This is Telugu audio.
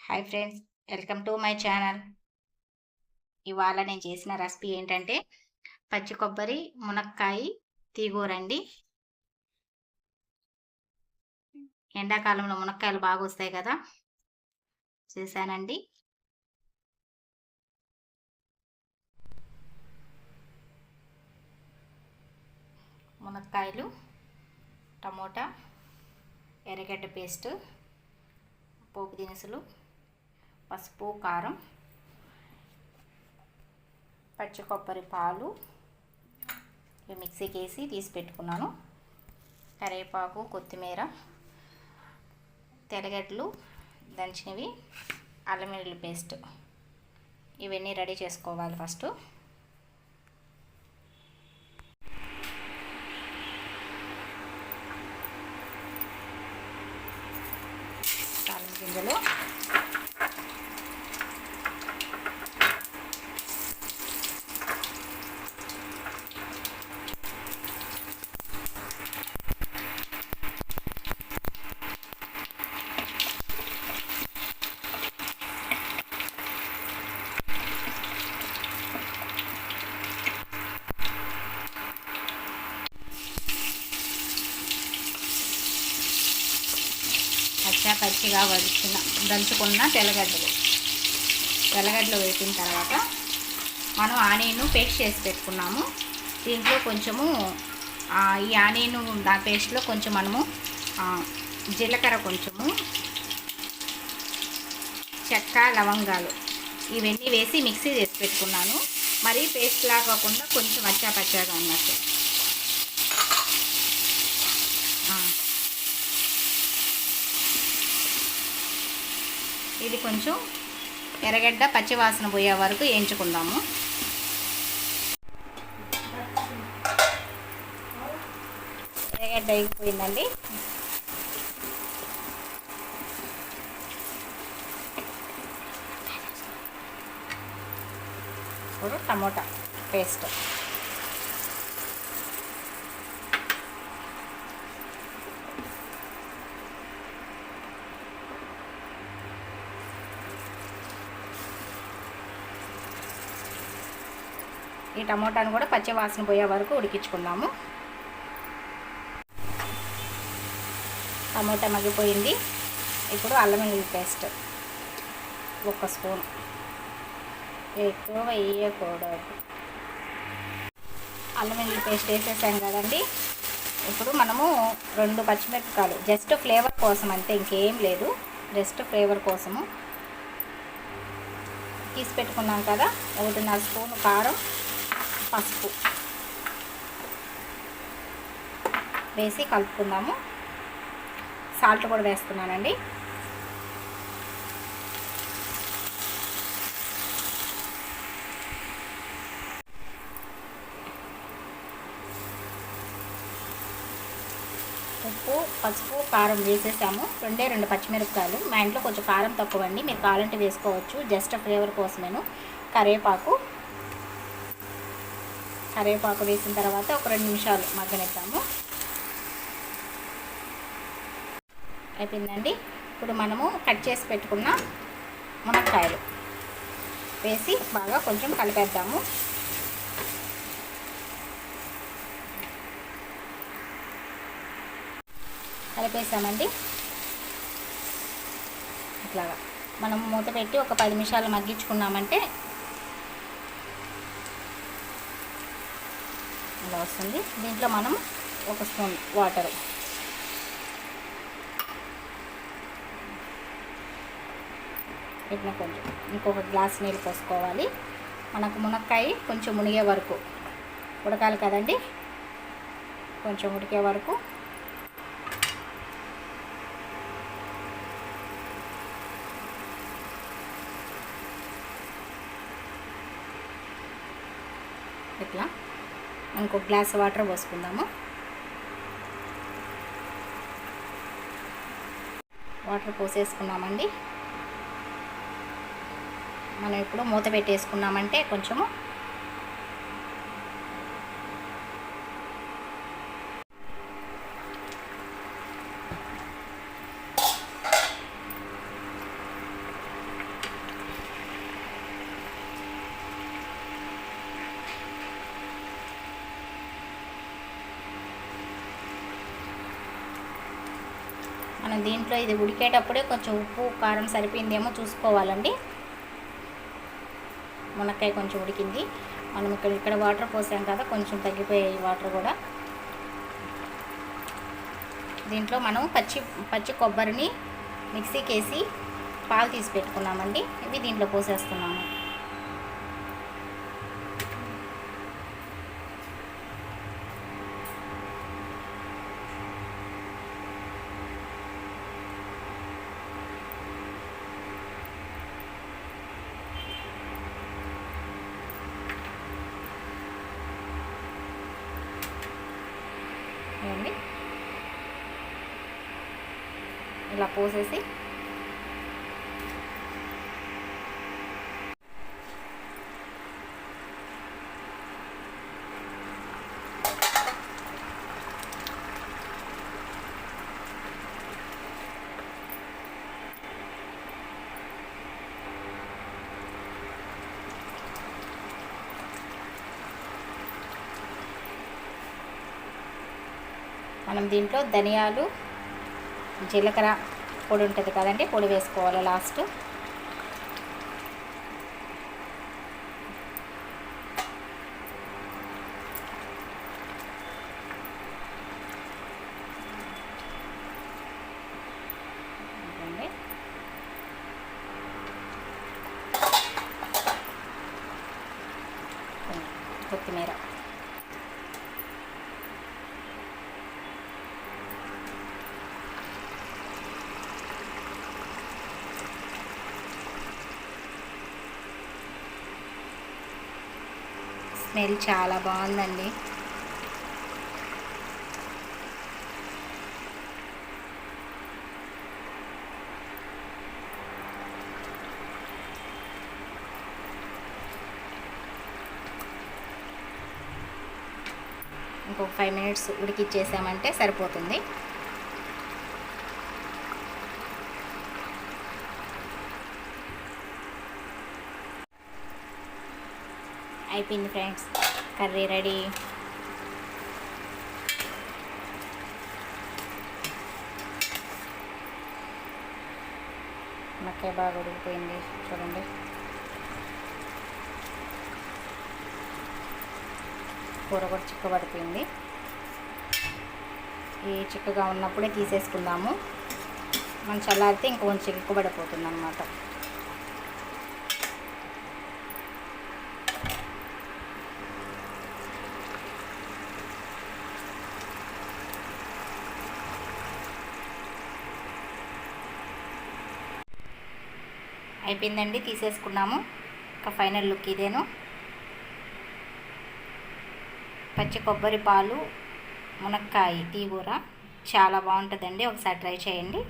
Hi friends welcome to my channel. ఇవాళ నేను చేసిన రెసిపీ ఏంటంటే పచ్చి కొబ్బరి మునక్కాయ తీగూరండి. ఎండాకాలంలో మునక్కాయలు బాగా వస్తాయి కదా? చేశానండి. మునక్కాయలు టమోటా ఎర్రగడ్డ పేస్ట్ పోపు దినుసులు పసుపు కారం పచ్చి కొబ్బరి పాలు ఇవి మిక్సీకి వేసి తీసి పెట్టుకున్నాను. కరివేపాకు కొత్తిమీర తెల్లగడ్డలు దంచినవి అల్లం వెల్లుల్లి పేస్ట్. ఇవన్నీ రెడీ చేసుకోవాలి ఫస్ట్. పచ్చిగా వడిచిన దంచుకున్న తెల్లగడ్డలు. తెల్లగడ్డలు వేసిన తర్వాత మనం ఆనియన్ పేస్ట్ చేసి పెట్టుకున్నాము. దీంట్లో కొంచెము ఈ ఆనియన్ దా పేస్ట్లో కొంచెం మనము జీలకర్ర కొంచెము చెక్క లవంగాలు ఇవన్నీ వేసి మిక్సీ చేసి పెట్టుకున్నాను. మరీ పేస్ట్ లాగకుండా కాకుండా కొంచెం అచ్చా పచ్చాగా అన్నట్టు ఇది కొంచెం ఎర్రగడ్డ పచ్చివాసన పోయే వరకు వేయించుకుందాము. ఎర్రగడ్డ అయిపోయిందండి. ఇప్పుడు టమోటా పేస్ట్. ఈ టమోటాను కూడా పచ్చి వాసన పోయే వరకు ఉడికించుకుందాము. టమోటా మగ్గిపోయింది. ఇప్పుడు అల్లం వెల్లుల్లి పేస్ట్. ఒక స్పూన్. ఎక్కువ వేయకూడదు. అల్లం వెల్లుల్లి పేస్ట్ వేసేసాం కదండి. ఇప్పుడు మనము రెండు పచ్చిమిరపకాయలు. జస్ట్ ఫ్లేవర్ కోసం అంతే ఇంకేం లేదు. జస్ట్ ఫ్లేవర్ కోసము. తీసి పెట్టుకున్నాం కదా ఒకటిన్నర స్పూన్ కారం. పసుపు. వేసి కలుపుకుందాము. సాల్ట్ కూడా వేస్తున్నానండి. ఉప్పు పసుపు కారం వేసేసాము. రెండే రెండు పచ్చిమిరపకాయలు. మా ఇంట్లో కొంచెం కారం తక్కువ అండి మీరు కావాలంటే వేసుకోవచ్చు. జస్ట్ ఫ్లేవర్ కోసమేను. కరివేపాకు. కరివేపాకు వేసిన తర్వాత ఒక రెండు నిమిషాలు మగ్గనిద్దాము. అయిపోయిందండి. ఇప్పుడు మనము కట్ చేసి పెట్టుకున్న మునక్కాయలు వేసి బాగా కొంచెం కలిపేద్దాము. కలిపేసామండి. ఇట్లాగా. మనం మూత పెట్టి ఒక పది నిమిషాలు మగ్గించుకున్నామంటే ఇలా వస్తుంది. దీంట్లో మనం ఒక స్పూన్ వాటర్. ఇట్లా కొంచెం ఇంకొక గ్లాస్ నీళ్ళు పోసుకోవాలి. మనకు మునక్కాయ కొంచెం మునిగే వరకు ఉడకాలి కదండి. కొంచెం ఉడికే వరకు. ఇట్లా ఇంకొక గ్లాస్ వాటర్ పోసుకుందాము? వాటర్ పోసేసుకున్నామండి. మనం ఇప్పుడు మూత పెట్టేసుకున్నామంటే కొంచెము దీంట్లో ఇది ఉడికేటప్పుడే కొంచెం ఉప్పు కారం సరిపోయిందేమో చూసుకోవాలండి. మునక్కాయ కొంచెం ఉడికింది. మనం ఇక్కడ ఇక్కడ వాటర్ పోసాం కదా కొంచెం తగ్గిపోయాయి వాటర్ కూడా. దీంట్లో మనం పచ్చి పచ్చి కొబ్బరిని మిక్సీకి వేసి పాలు తీసి పెట్టుకున్నామండి. ఇవి దీంట్లో పోసేస్తున్నాము. చూడండి ఇలా పోసేసి మనం దీంట్లో ధనియాలు జీలకర్ర పొడి ఉంటుంది కదండి పొడి వేసుకోవాలి లాస్ట్ ఇదిగోండి. కొత్తిమీర స్మెల్ చాలా బాగుందండి. ఇంకొక ఫైవ్ మినిట్స్ ఉడికిచ్చేసామంటే సరిపోతుంది. అయిపోయింది ఫ్రెండ్స్. Curry ready. మక్కే బాగా ఉడికిపోయింది. చూడండి. కూర కూడా చిక్కబడిపోయింది. ఈ చిక్కగా ఉన్నప్పుడే తీసేసుకుందాము. మనం చల్లారితే ఇంకొంచెం చిక్కబడిపోతుంది అన్నమాట అయిపోయిందండి తీసేసుకున్నాము. ఇంకా ఫైనల్ లుక్ ఇదేను. పచ్చి కొబ్బరి పాలు మునక్కాయ తీగూర కూర. చాలా బాగుంటుందండి ఒకసారి ట్రై చేయండి.